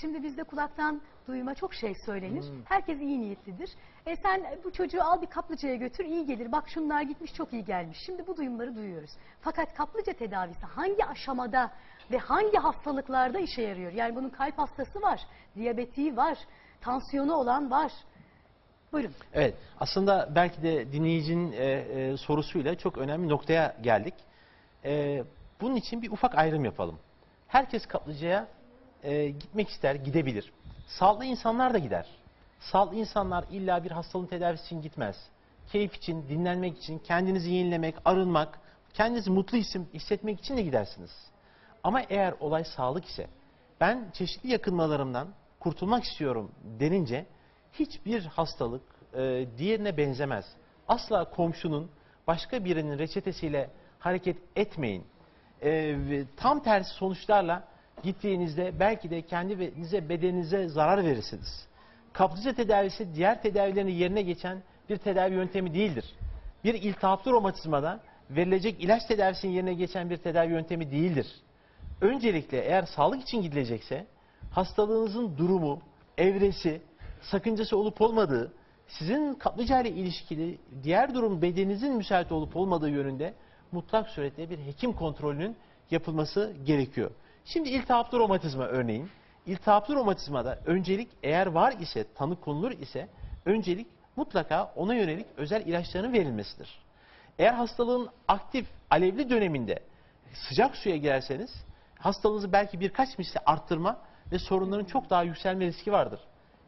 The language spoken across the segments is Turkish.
Şimdi bizde kulaktan duyma çok şey söylenir. Hmm. Herkes iyi niyetlidir. E sen bu çocuğu al bir kaplıcaya götür iyi gelir. Bak şunlar gitmiş çok iyi gelmiş. Şimdi bu duyumları duyuyoruz. Fakat kaplıca tedavisi hangi aşamada ve hangi hastalıklarda işe yarıyor? Yani bunun kalp hastası var, diyabetiği var, tansiyonu olan var. Buyurun. Evet, aslında belki de dinleyicinin e, e, sorusuyla çok önemli noktaya geldik. E, bunun için bir ufak ayrım yapalım. Herkes kaplıcaya e, gitmek ister, gidebilir. Sağlıklı insanlar da gider. Sağlıklı insanlar illa bir hastalığın tedavisi için gitmez. Keyif için, dinlenmek için, kendinizi yenilemek, arınmak, kendinizi mutlu hissim- hissetmek için de gidersiniz. Ama eğer olay sağlık ise, ben çeşitli yakınmalarımdan kurtulmak istiyorum denince hiçbir hastalık e, diğerine benzemez. Asla komşunun başka birinin reçetesiyle hareket etmeyin. E, tam tersi sonuçlarla gittiğinizde belki de kendinize bedeninize zarar verirsiniz. Kaplıca tedavisi diğer tedavilerin yerine geçen bir tedavi yöntemi değildir. Bir iltihaplı romatizmada verilecek ilaç tedavisinin yerine geçen bir tedavi yöntemi değildir. Öncelikle eğer sağlık için gidilecekse hastalığınızın durumu, evresi, sakıncası olup olmadığı, sizin kaplıca ile ilişkili diğer durum bedeninizin müsait olup olmadığı yönünde mutlak suretle bir hekim kontrolünün yapılması gerekiyor. Şimdi iltihaplı romatizma örneğin, iltihaplı romatizmada öncelik eğer var ise, tanı konulur ise öncelik mutlaka ona yönelik özel ilaçların verilmesidir. Eğer hastalığın aktif, alevli döneminde sıcak suya girerseniz hastalığınızı belki birkaç misli arttırma ve sorunların çok daha yükselme riski vardır.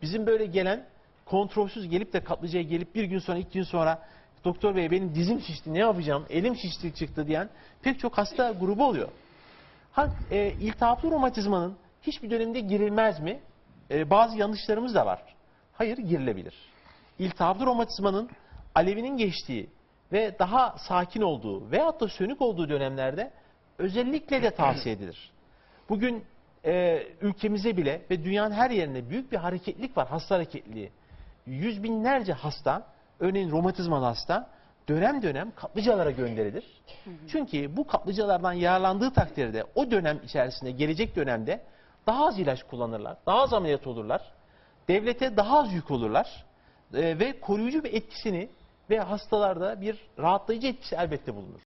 Bizim böyle gelen kontrolsüz gelip de kaplıcaya gelip bir gün sonra iki gün sonra doktor bey benim dizim şişti ne yapacağım elim şişti çıktı diyen pek çok hasta grubu oluyor. Ha, e, iltihaplı romatizmanın hiçbir dönemde girilmez mi? E, bazı yanlışlarımız da var. Hayır girilebilir. İltihaplı romatizmanın alevinin geçtiği ve daha sakin olduğu veyahut da sönük olduğu dönemlerde özellikle de tavsiye edilir. Bugün e, ülkemize bile ve dünyanın her yerine büyük bir hareketlilik var, hasta hareketliliği. Yüz binlerce hasta, örneğin romatizmalı hasta, dönem dönem kaplıcalara gönderilir. Çünkü bu kaplıcalardan yararlandığı takdirde o dönem içerisinde, gelecek dönemde daha az ilaç kullanırlar, daha az ameliyat olurlar, devlete daha az yük olurlar e, ve koruyucu bir etkisini ve hastalarda bir rahatlayıcı etkisi elbette bulunur.